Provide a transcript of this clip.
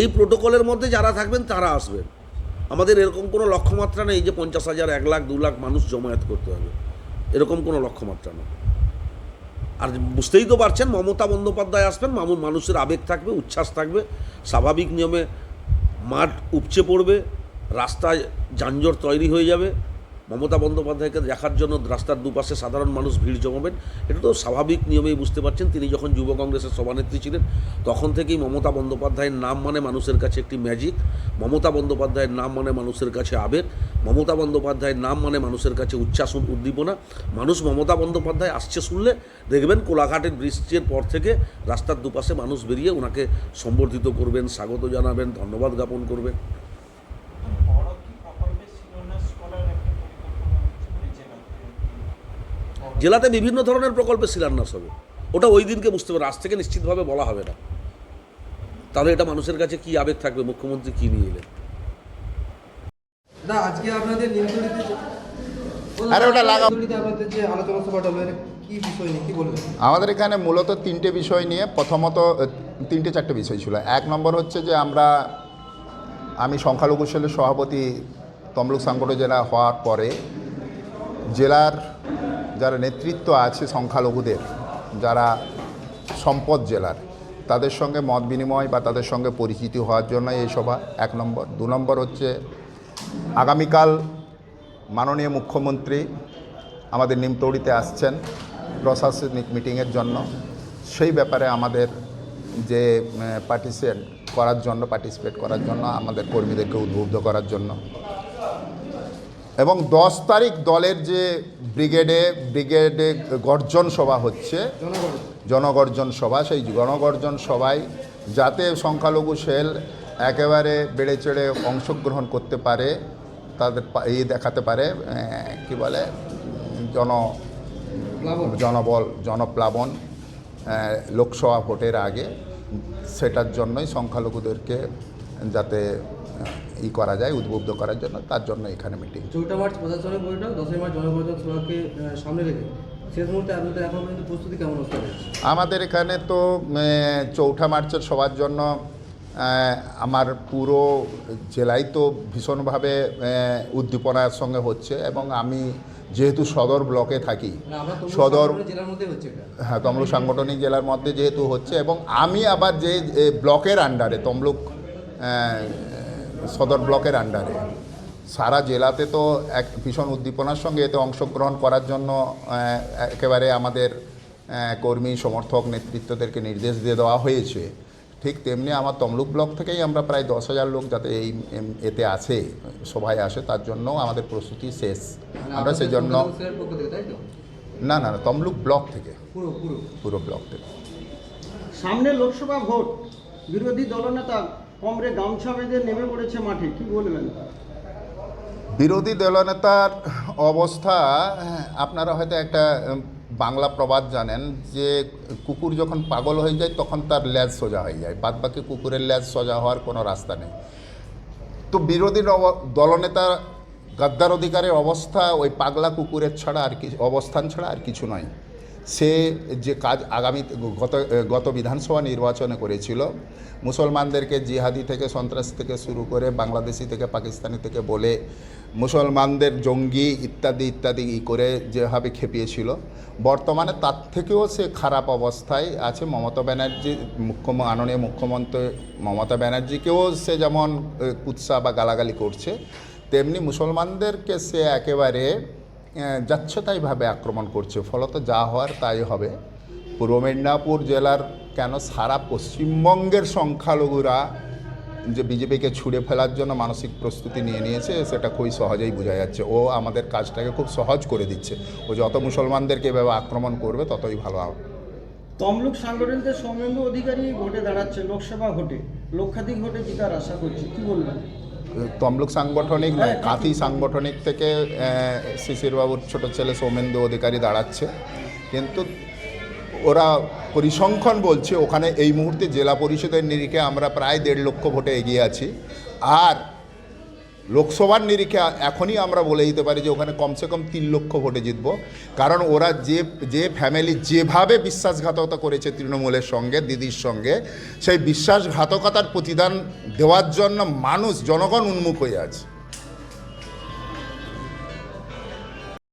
এই প্রোটোকলের মধ্যে যারা থাকবেন, তারা আসবেন। আমাদের এরকম কোনো লক্ষ্যমাত্রা নেই যে পঞ্চাশ হাজার, এক লাখ, দু লাখ মানুষ জমায়েত করতে হবে। এরকম কোনো লক্ষ্যমাত্রা নেই। আর বুঝতেই তো পারছেন, মমতা বন্দ্যোপাধ্যায় আসবেন মামুন মানুষের আবেগ থাকবে, উচ্ছ্বাস থাকবে, স্বাভাবিক নিয়মে মাঠ উপচে পড়বে, রাস্তায় যানজট তৈরি হয়ে যাবে। মমতা বন্দ্যোপাধ্যায়কে দেখার জন্য রাস্তার দুপাশে সাধারণ মানুষ ভিড় জমাবেন, এটা তো স্বাভাবিক নিয়মেই বুঝতে পারছেন। তিনি যখন যুব কংগ্রেসের সভানেত্রী ছিলেন, তখন থেকেই মমতা বন্দ্যোপাধ্যায়ের নাম মানে মানুষের কাছে একটি ম্যাজিক। মমতা বন্দ্যোপাধ্যায়ের নাম মানে মানুষের কাছে আবেগ। মমতা বন্দ্যোপাধ্যায়ের নাম মানে মানুষের কাছে উচ্ছ্বাস উদ্দীপনা। মানুষ মমতা বন্দ্যোপাধ্যায় আসছে শুনলে দেখবেন কোলাঘাটের বৃষ্টির পর থেকে রাস্তার দুপাশে মানুষ বেরিয়ে ওনাকে সম্বর্ধিত করবেন, স্বাগত জানাবেন, ধন্যবাদ জ্ঞাপন করবেন বড় কি প্রকল্পে শিলান্যাস করার একটা পরিকল্পনা হচ্ছে মানে জেলাতে বিভিন্ন ধরনের প্রকল্পে শিলান্যাস হবে। ওটা ওই দিনকে বুঝতে পারবে আজ থেকে নিশ্চিতভাবে বলা হবে না। তাহলে এটা মানুষের কাছে কি আবেগ থাকবে? মুখ্যমন্ত্রী কি নিয়ে এলেন? আজকে আপনাদের আরে ওটা লাগাও। যে আলোচনা সভাটা হলো এটা কি বিষয় নিয়ে কি বলবেন? আমাদের এখানে মূলত তিনটে বিষয় নিয়ে প্রথমত তিনটে চারটে বিষয় ছিল। এক নম্বর হচ্ছে যে আমরা আমি সংখ্যালঘু সেলের সভাপতি তমলুক সাংগঠন জেলা হওয়ার পরে জেলার যারা নেতৃত্ব আছে সংখ্যালঘুদের, যারা সম্পদ জেলার, তাদের সঙ্গে মত বিনিময় বা তাদের সঙ্গে পরিচিতি হওয়ার জন্য এই সভা এক নম্বর। দু নম্বর হচ্ছে, আগামীকাল মাননীয় মুখ্যমন্ত্রী আমাদের নিমতৌড়িতে আসছেন প্রশাসনিক মিটিংয়ের জন্য। সেই ব্যাপারে আমাদের যে পার্টিসিপেট করার জন্য পার্টিসিপেট করার জন্য, আমাদের কর্মীদেরকে উদ্বুদ্ধ করার জন্য। এবং দশ তারিখ দলের যে ব্রিগেডে ব্রিগেডে গর্জন সভা হচ্ছে, জনগর্জন সভা, সেই গণগর্জন সভায় যাতে সংখ্যালঘু সেল একেবারে বেড়ে চেড়ে অংশগ্রহণ করতে পারে, তাদের এই দেখাতে পারে কি বলে, জন, জনবল, জনপ্লাবন লোকসভা ভোটের আগে, সেটার জন্যই সংখ্যালঘুদেরকে যাতে ই করা যায় উদ্বুদ্ধ করার জন্য তার জন্য এখানে মিটিং চৌঠা মার্চ প্রশাসনিক বৈঠক দশই মার্চ সভাকে সামনে রেখে। আমাদের এখানে তো চৌঠা মার্চের সবার জন্য আমার পুরো জেলায় তো ভীষণভাবে উদ্দীপনার সঙ্গে হচ্ছে এবং আমি যেহেতু সদর ব্লকে থাকি না আমরা তমলুক সদর হ্যাঁ তমলুক সাংগঠনিক জেলার মধ্যে যেহেতু হচ্ছে এবং আমি আবার যে ব্লকের আন্ডারে তমলুক সদর ব্লকের আন্ডারে। সারা জেলাতে তো এক ভীষণ উদ্দীপনার সঙ্গে এতে অংশগ্রহণ করার জন্য একেবারে আমাদের কর্মী সমর্থক নেতৃত্বদেরকে নির্দেশ দিয়ে দেওয়া হয়েছে। ঠিক তেমনি আমার তমলুক ব্লক থেকেই আমরা প্রায় দশ হাজার লোক যাতে এই এতে আসে সভায় আসে তার জন্য আমাদের প্রস্তুতি শেষ। মানে আমরা সেই জন্য না না না, তমলুক ব্লক থেকে। পুরো পুরো। পুরো ব্লক থেকে। সামনে লোকসভা ভোট বিরোধী দলনেতা কমরে গামছা বেঁধে নেমে পড়েছে মাঠে, কি বলবেন? বিরোধী দলনেতার অবস্থা, আপনারা হয়তো একটা বাংলা প্রবাদ জানেন যে কুকুর যখন পাগল হয়ে যায়, তখন তার ল্যাজ সোজা হয়ে যায়। বাদ বাকি কুকুরের ল্যাজ সোজা হওয়ার কোনো রাস্তা নেই। তো বিরোধী দলনেতা গাদ্দার অধিকারের অবস্থা, ওই পাগলা কুকুরের ছাড়া আর কি, অবস্থান ছাড়া আর কিছু নয়। সে যে কাজ আগামী গত গত বিধানসভা নির্বাচনে করেছিল, মুসলমানদেরকে জিহাদি থেকে সন্ত্রাস থেকে শুরু করে বাংলাদেশি থেকে পাকিস্তানি থেকে বলে মুসলমানদের জঙ্গি ইত্যাদি ইত্যাদি করে যেভাবে খেপিয়েছিল, বর্তমানে তার থেকেও সে খারাপ অবস্থায় আছে। মমতা ব্যানার্জি, মুখ্য, মাননীয় মুখ্যমন্ত্রী মমতা ব্যানার্জিকেও সে যেমন কুৎসা বা গালাগালি করছে, তেমনি মুসলমানদেরকে সে একেবারে যাচ্ছতাইভাবে আক্রমণ করছে। ফলত যা হওয়ার তাই হবে। পূর্ব মেদিনীপুর জেলার কেন সারা পশ্চিমবঙ্গের সংখ্যালঘুরা যে বিজেপিকে ছুঁড়ে ফেলার জন্য মানসিক প্রস্তুতি নিয়ে নিয়েছে, সেটা খুবই সহজেই বোঝা যাচ্ছে। ও আমাদের কাজটাকে খুব সহজ করে দিচ্ছে। ও যত মুসলমানদেরকে এভাবে আক্রমণ করবে, ততই ভালো হবে। তমলুক সাংগঠনিকদের সৌমেন্দু অধিকারী ভোটে দাঁড়াচ্ছে লোকসভা ভোটে। লক্ষাধিক ভোটে জিতার আশা করছি। কি বলবেন? তমলুক সাংগঠনিক নয়, কাঁথি সাংগঠনিক থেকে শিশিরবাবুর ছোট ছেলে সৌমেন্দু অধিকারী দাঁড়াচ্ছে। কিন্তু ওরা পরিসংখ্যান বলছে, ওখানে এই মুহূর্তে জেলা পরিষদের নিরিখে আমরা প্রায় দেড় লক্ষ ভোটে এগিয়ে আছি। আর লোকসভার নিরিখে এখনই আমরা বলে দিতে পারি যে ওখানে কমসে কম তিন লক্ষ ভোটে জিতব। কারণ ওরা যে যে ফ্যামিলি যেভাবে বিশ্বাসঘাতকতা করেছে তৃণমূলের সঙ্গে, দিদির সঙ্গে, সেই বিশ্বাসঘাতকতার প্রতিদান দেওয়ার জন্য মানুষ, জনগণ উন্মুখ হয়ে আছে।